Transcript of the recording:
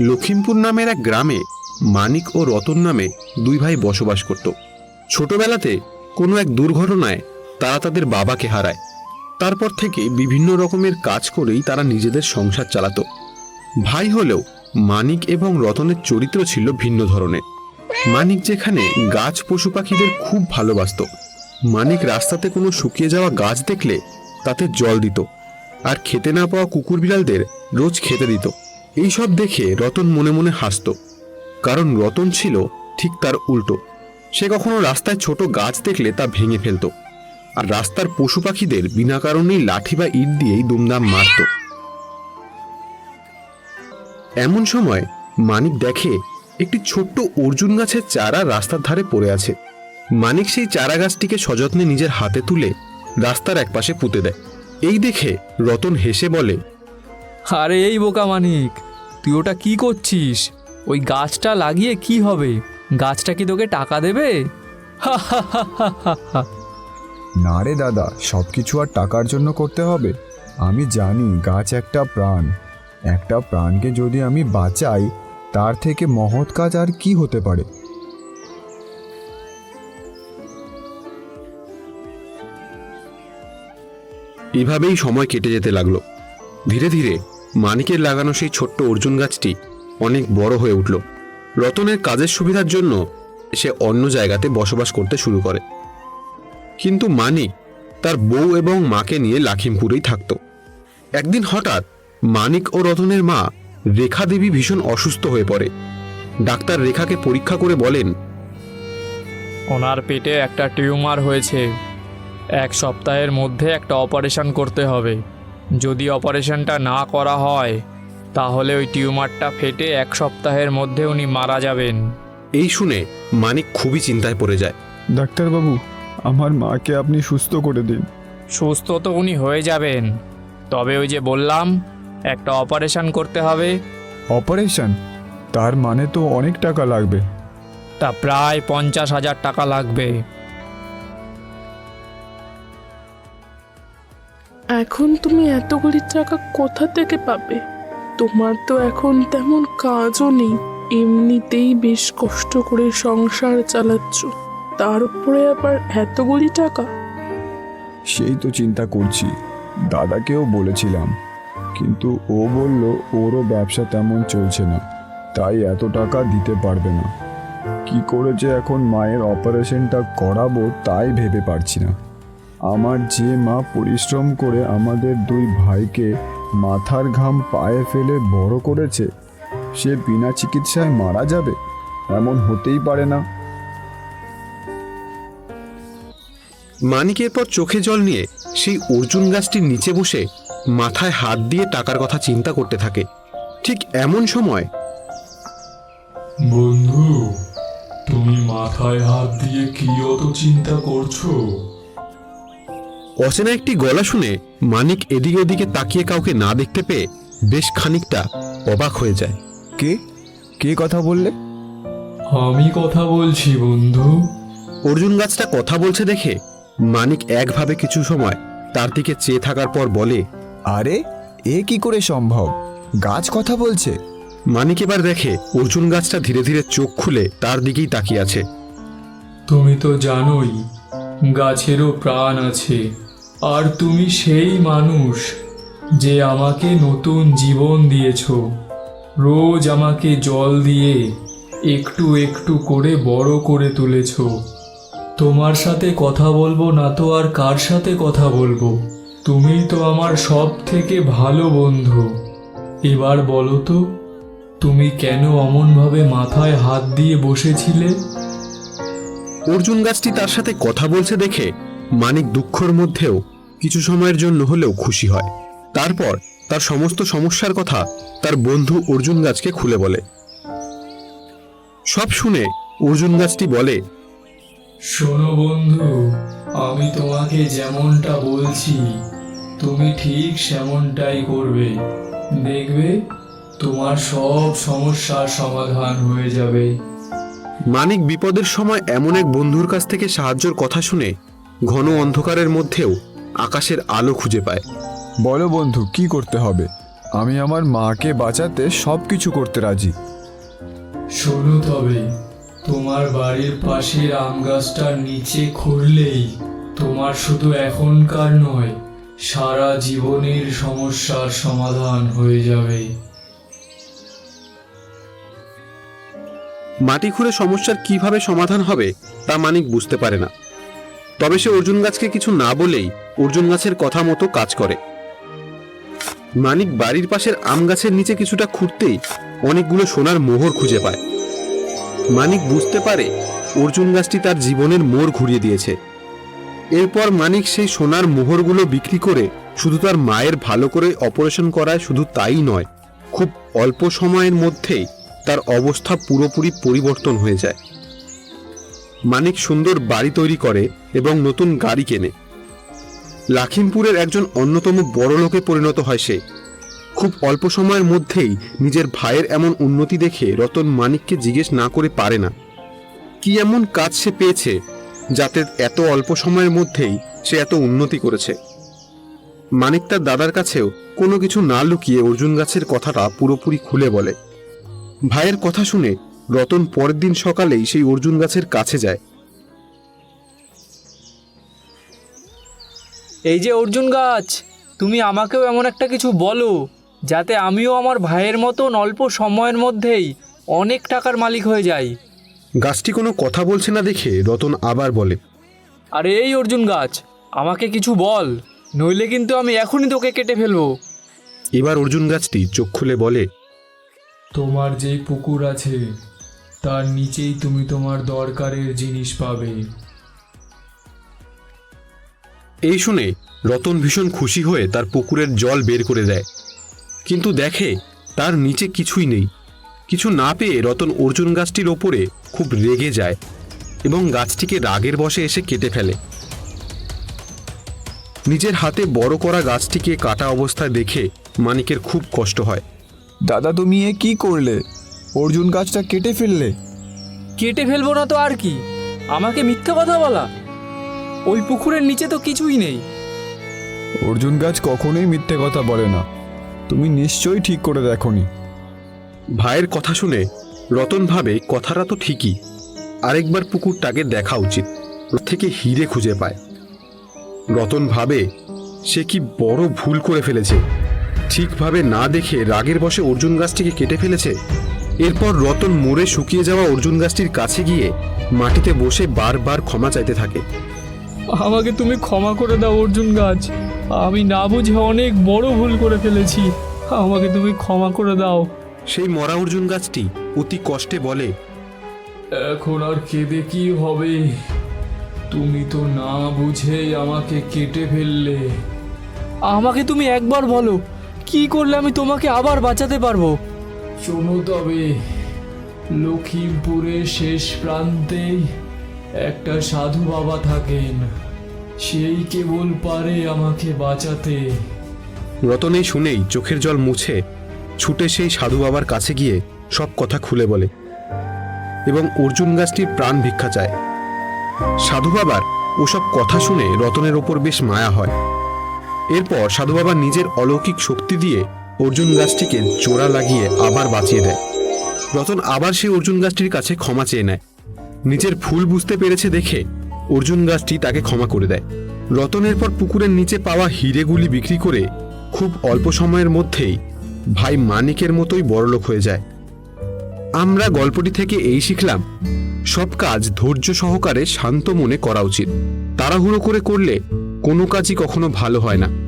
লখিমপুর নামের এক গ্রামে মানিক ও রতন নামে দুই ভাই বসবাস করত। ছোটবেলাতে কোনো এক দুর্ঘটনায় তারা তাদের বাবাকে হারায়। তারপর থেকে বিভিন্ন রকমের কাজ করেই তারা নিজেদের সংসার চালাতো। ভাই হলেও মানিক এবং রতনের চরিত্র ছিল ভিন্ন ধরনের। মানিক যেখানে গাছ পশু পাখিদের খুব ভালোবাসতো, মানিক রাস্তাতে কোনো শুকিয়ে যাওয়া গাছ দেখলে তাতে জল দিত, আর খেতে না পাওয়া কুকুর বিড়ালদের রোজ খেতে দিত। এইসব দেখে রতন মনে মনে হাসত, কারণ রতন ছিল ঠিক তার উল্টো। সে কখনো রাস্তায় ছোট গাছ দেখলে তা ভেঙে ফেলতো, আর রাস্তার পশু পাখিদের বিনা কারণেই লাঠি বা ইট দিয়েই দুমদাম মারত। এমন সময় মানিক দেখে একটি ছোট্ট অর্জুন গাছের চারা রাস্তার ধারে পড়ে আছে। মানিক সেই চারা গাছটিকে সযত্নে নিজের হাতে তুলে রাস্তার একপাশে পুঁতে দেয়। এই দেখে রতন হেসে বলে আরে এই বোকা মানিক তুই ওটা কি করছিস? ওই গাছটা লাগিয়ে কি হবে? গাছটা কি তোকে টাকা দেবে? হা হা হা হা হা হা। না রে দাদা সব কিছু আর টাকার জন্য করতে হবে। আমি জানি গাছ একটা প্রাণ। একটা প্রাণকে যদি আমি বাঁচাই তার থেকে মহৎ কাজ আর কি হতে পারে? এভাবেই সময় কেটে যেতে লাগল। ধীরে ধীরে মানিকের লাগানো সেই ছোট্ট অর্জুন গাছটি অনেক বড় হয়ে উঠল। রতনের কাজের সুবিধার জন্য সে অন্য জায়গাতে বসবাস করতে শুরু করে। কিন্তু মানিক তার বউ এবং মাকে নিয়ে লাখিমপুরেই থাকত। একদিন হঠাৎ মানিক ও রতনের মা রেখা দেবী ভীষণ অসুস্থ হয়ে পড়ে। ডাক্তার রেখাকে পরীক্ষা করে বলেন, ওনার পেটে একটা টিউমার হয়েছে। এক সপ্তাহের মধ্যে একটা অপারেশন করতে হবে। যদি অপারেশনটা না করা হয় তাহলে ওই টিউমারটা ফেটে এক সপ্তাহের মধ্যে উনি মারা যাবেন। এই শুনে মানিক খুবই চিন্তায় পড়ে যায়। ডাক্তারবাবু আমার মাকে আপনি সুস্থ করে দিন। সুস্থ তো উনি হয়ে যাবেন। তবে ওই যে বললাম একটা অপারেশন করতে হবে। অপারেশন? তার মানে তো অনেক টাকা লাগবে। তা প্রায় পঞ্চাশ হাজার টাকা লাগবে। এখন তুমি এতগুলি টাকা কোথা থেকে পাবে? তোমার তো এখন তেমন কাজও নেই। এমনিতেই বেশ কষ্ট করে সংসার চালাচ্ছ। তার উপরে আবার এতগুলি টাকা? সেই তো চিন্তা করছি। দাদাকেও বলেছিলাম। কিন্তু ও বলল, ওরও ব্যবসা তেমন চলছে না। তাই এত টাকা দিতে পারবে না। কি করে যে এখন মায়ের অপারেশনটা করাবো তাই ভেবে পারছি না। আমার যে মা পরিশ্রম করে আমাদের দুই ভাইকে মাথার ঘাম পায়ে ফেলে বড় করেছে সে বিনা চিকিৎসায় মারা যাবে এমন হতেই পারে না। মানিকের পর চোখে জল নিয়ে সেই অর্জুন গাছটির নিচে বসে মাথায় হাত দিয়ে টাকার কথা চিন্তা করতে থাকে। ঠিক এমন সময় বন্ধু তুমি মাথায় হাত দিয়ে কি অত চিন্তা করছ? অচেনা একটি গলা শুনে মানিক এদিকে ওদিকে তাকিয়ে কাউকে না দেখতে পেয়ে বেশ খানিকটা অবাক হয়ে যায়। কে? কে কথা বললে? আমি কথা বলছি বন্ধু। অর্জুন গাছটা কথা বলছে দেখে মানিক একভাবে কিছু সময় তার দিকে চেয়ে থাকার পর বলে আরে এ কি করে সম্ভব? গাছ কথা বলছে। মানিক এবার দেখে অর্জুন গাছটা ধীরে ধীরে চোখ খুলে তার দিকেই তাকিয়ে আছে। তুমি তো জানোই গাছেরও প্রাণ আছে। আর তুমি সেই মানুষ যে আমাকে নতুন জীবন দিয়েছ। রোজ আমাকে জল দিয়ে একটু একটু করে বড় করে তুলেছ। তোমার সাথে কথা বলব না তো আর কার সাথে কথা বলব? তুমি তো আমার সব থেকে ভালো বন্ধু। এবার বলো তো, তুমি কেন অমনভাবে মাথায় হাত দিয়ে বসেছিলে? অর্জুন গাছটি তার সাথে কথা বলছে দেখে মানিক দুঃখের মধ্যেও কিছু সময়ের জন্য হলেও খুশি হয়। তারপর তার সমস্ত সমস্যার কথা তার বন্ধু অর্জুন গাছকে খুলে বলে। সব শুনে অর্জুন গাছটি বলে শোনো বন্ধু আমি তোমাকে যেমনটা বলছি তুমি ঠিক সেমনটাই করবে। দেখবে তোমার সব সমস্যার সমাধান হয়ে যাবে। মানিক বিপদের সময় এমন এক বন্ধুর কাছ থেকে সাহায্যের কথা শুনে ঘন অন্ধকারের মধ্যেও আকাশের আলো খুঁজে পায়। বলো বন্ধু কি করতে হবে? আমি আমার মাকে বাঁচাতে সব কিছু করতে রাজি। শোনো তবে তোমার বাড়ির পাশের আম গাছটার নিচে খুঁড়লেই তোমার শুধু এখনকার নয় সারা জীবনের সমস্যার সমাধান হয়ে যাবে। মাটি খুঁড়ে সমস্যার কীভাবে সমাধান হবে তা মানিক বুঝতে পারে না। তবে সে অর্জুন গাছকে কিছু না বলেই অর্জুন গাছের কথা মতো কাজ করে। মানিক বাড়ির পাশের আম গাছের নিচে কিছুটা খুঁড়তেই অনেকগুলো সোনার মোহর খুঁজে পায়। মানিক বুঝতে পারে অর্জুন গাছটি তার জীবনের মোড় ঘুরিয়ে দিয়েছে। এরপর মানিক সেই সোনার মোহরগুলো বিক্রি করে শুধু তার মায়ের ভালো করে অপারেশন করায় শুধু তাই নয়, খুব অল্প সময়ের মধ্যেই তার অবস্থা পুরোপুরি পরিবর্তন হয়ে যায়। মানিক সুন্দর বাড়ি তৈরি করে এবং নতুন গাড়ি কেনে। লাখিমপুরের একজন অন্যতম বড় লোকে পরিণত হয় সে। খুব অল্প সময়ের মধ্যেই নিজের ভাইয়ের এমন উন্নতি দেখে রতন মানিককে জিজ্ঞেস না করে পারে না। কি এমন কাজ সে পেয়েছে যাতে এত অল্প সময়ের মধ্যেই সে এত উন্নতি করেছে? মানিক তার দাদার কাছেও কোনো কিছু না লুকিয়ে অর্জুন গাছের কথাটা পুরোপুরি খুলে বলে। ভাইয়ের কথা শুনে রতন পরের দিন সকালেই সেই অর্জুন গাছের কাছে যায়। এই যে অর্জুন গাছ তুমি আমাকেও এমন একটা কিছু বলো যাতে আমিও আমার ভাইয়ের মতন অল্প সময়ের মধ্যেই অনেক টাকার মালিক হয়ে যাই। গাছটি কোনো কথা বলছে না দেখে রতন আবার বলে আরে এই অর্জুন গাছ আমাকে কিছু বল নইলে কিন্তু আমি এখনই তোকে কেটে ফেলব। এবার অর্জুন গাছটি চোখ খুলে বলে তোমার যেই পুকুর আছে তার নিচেই তুমি তোমার দরকারের জিনিস পাবে। এই শুনে রতন ভীষণ খুশি হয়ে তার পুকুরের জল বের করে দেয়। কিন্তু দেখে তার নিচে কিছুই নেই। কিছু না পেয়ে রতন অর্জুন গাছটির ওপরে খুব রেগে যায় এবং গাছটিকে রাগের বসে এসে কেটে ফেলে। নিজের হাতে বড় করা গাছটিকে কাটা অবস্থায় দেখে মানিকের খুব কষ্ট হয়। দাদা তুমি এ কি করলে? অর্জুন গাছটা কেটে ফেললে। কেটে ফেলব না তো আর কি? আমাকে মিথ্যা কথা বলা। ওই পুকুরের নিচে তো কিছুই নেই। অর্জুন গাছ কখনোই মিথ্যে কথা বলে না। তুমি নিশ্চয়ই ঠিক করে দেখনি। ভাইয়ের কথা শুনে রতন ভাবে কথাটা তো ঠিকই। আরেকবার পুকুরটাকে দেখা উচিত। ওর থেকে হিরে খুঁজে পায়। রতন ভাবে সে কি বড় ভুল করে ফেলেছে। ঠিকভাবে না দেখে রাগের বসে অর্জুন গাছটিকে কেটে ফেলেছে? এরপর রতন মরে শুকিয়ে যাওয়া অর্জুন গাছটির কাছে গিয়ে মাটিতে বসে বারবার ক্ষমা চাইতে থাকে। আমাকে তুমি ক্ষমা করে দাও অর্জুন গাছ। আমি না বুঝে অনেক বড় ভুল করে ফেলেছি। আমাকে তুমি ক্ষমা করে দাও। সেই মরা অর্জুন গাছটি অতি কষ্টে বলে এখন আর কেঁদে কি হবে? তুমি তো না বুঝেই আমাকে কেটে ফেললে। আমাকে তুমি একবার বলো কি করলে আমি তোমাকে আবার বাঁচাতে পারব? শোনো তবে লখিমপুরের শেষ প্রান্তেই একটা সাধু বাবা থাকেন। সেই কেবল পারে আমাকে বাঁচাতে। রতন শুনেই চোখের জল মুছে ছুটে সেই সাধু বাবার কাছে গিয়ে সব কথা খুলে বলে এবং অর্জুন গাছটির প্রাণ ভিক্ষা চায়। সাধু বাবার ওসব কথা শুনে রতনের ওপর বেশ মায়া হয়। এরপর সাধু বাবা নিজের অলৌকিক শক্তি দিয়ে অর্জুন গাছটিকে জোড়া লাগিয়ে আবার বাঁচিয়ে দেয়। রতন আবার সেই অর্জুন গাছটির কাছে ক্ষমা চেয়ে নেয়। নিজের ভুল বুঝতে পেরেছে দেখে অর্জুন গাছটি তাকে ক্ষমা করে দেয়। রতনের পর পুকুরের নিচে পাওয়া হিরেগুলি বিক্রি করে খুব অল্প সময়ের মধ্যেই ভাই মানিকের মতোই বড়লোক হয়ে যায়। আমরা গল্পটি থেকে এই শিখলাম, সব কাজ ধৈর্য সহকারে শান্ত মনে করা উচিত। তাড়াহুড়ো করে করলে কোনো কাজই কখনো ভালো হয় না।